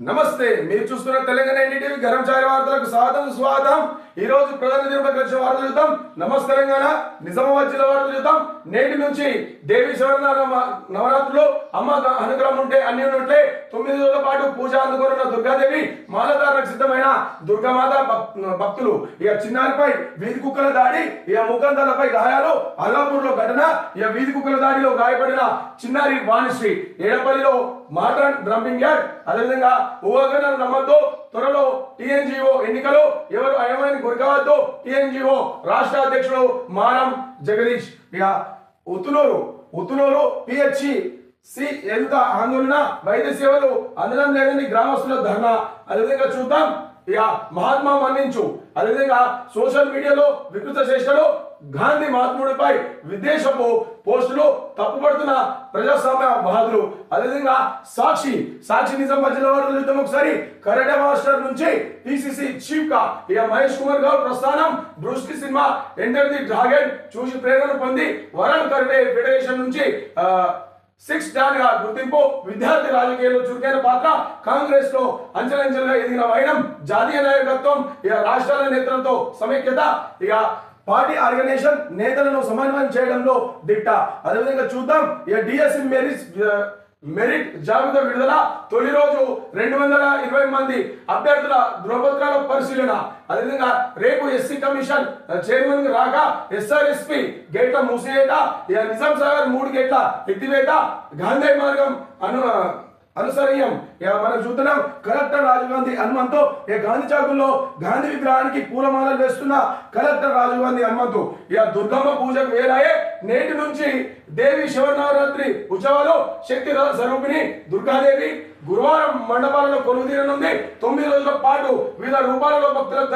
నమస్తే మీరు చూస్తున్న తెలంగాణ ఎన్డీటీవీ గరం ఛాయల వార్తలకు స్వాగతం స్వాగతం ఈ రోజు ప్రధాన దినపతి వచ్చిన వార్తలు చూద్దాం. నమస్తే తెలంగాణ. నిజామాబాద్ జిల్లా వార్తలు చూద్దాం. నేటి నుంచి దేవి శివనారాయణ నవరాత్రులు అమ్మ అనుగ్రహం ఉంటే అన్ని ఉంటే తొమ్మిది రోజుల పాటు పూజ అందుకున్న దుర్గాదేవి మాలధారణకు సిద్ధమైన దుర్గామాత భక్తులు. ఇక చిన్నారిపై వీధి కుక్కల దాడి ఇక ముఖందలపై గాయాలు అల్లాపూర్లో ఘటన ఇక వీధి కుక్కల దాడిలో గాయపడిన చిన్నారి వాణిశ్రీ. ఏడపల్లిలో మాట్రాన్ డ్రంపింగ్ యార్డ్. అదేవిధంగా ఊహగణాలు నమ్మద్దు త్వరలో టీఎన్జిఓ ఎన్నికలు. ఎవరు అయమైన గురికావద్దు టీఎన్జిఓ రాష్ట్ర అధ్యక్షుడు మారం జగదీష్. ఇక ఉతునూరు ఉతునూరు పిహెచ్సి సి ఎంత ఆందోళన వైద్య సేవలు అందడం లేదని గ్రామస్తుల ధర్నా. అదేవిధంగా చూద్దాం ఇక మహాత్మా మన్నించు. అదేవిధంగా సోషల్ మీడియాలో వికృత చేష్టలు గాంధీ మహాత్ముడిపై విదేశపు పోస్టులు తప్పుపడుతున్న ప్రజాస్వామ్య బహాదులు అదేవిధంగా సాక్షి సాక్షి నిజం మధ్యలో వారు చూద్దాం ఒకసారి? కరెంట్ మాస్టర్ నుంచి పిసిసి చీఫ్గా ఇక మహేష్ కుమార్ గౌడ్ ప్రస్థానం. Bruce Lee cinema Enter the Dragon చూసి ప్రేరణ పొంది వరల్డ్ కరెంట్ ఫెడరేషన్ నుంచి సిక్స్ డాన్గా గుర్తింపు విద్యార్థి రాజకీయాల్లో చురుకైన పాత్ర కాంగ్రెస్లో అంచెలంచెలుగా ఎదిగిన వైనం జాతీయ నాయకత్వం ఇక రాష్ట్రాల నేతలతో సమైక్యత ఇక పార్టీ ఆర్గనైజేషన్ నేతలను సమన్వయం చేయడంలో దిట్ట. అదేవిధంగా చూద్దాం ఇక డిఎస్సి మెరిట్స్ మెరిట్ జాబితా విడుదల తొలి రోజు రెండు వందల ఇరవై మంది అభ్యర్థుల ధ్రువపత్రాల పరిశీలన. అదేవిధంగా రేపు ఎస్సీ కమిషన్ చైర్మన్ రాక ఎస్ఆర్ఎస్పి గేట్ల మూసివేత నిజాం సాగర్ మూడు గేట్ల ఎత్తివేత గాంధీ మార్గం అను అనుసరణీయం. మనం చూస్తున్నాం కలెక్టర్ రాజీవ్ గాంధీ హనుమంతు ఇక గాంధీ చౌకుల్లో గాంధీ విగ్రహానికి పూలమాలలు వేస్తున్న కలెక్టర్ రాజీవ్ గాంధీ హనుమంతు. ఇక దుర్గమ్మ పూజకు వేలాయే నేటి నుంచి దేవి శివనవరాత్రి ఉత్సవాలు శక్తి స్వరూపిణి దుర్గాదేవి గురువారం మండపాలలో కొలువుదీరనుంది. తొమ్మిది రోజుల పాటు వివిధ రూపాలలో భక్తులకు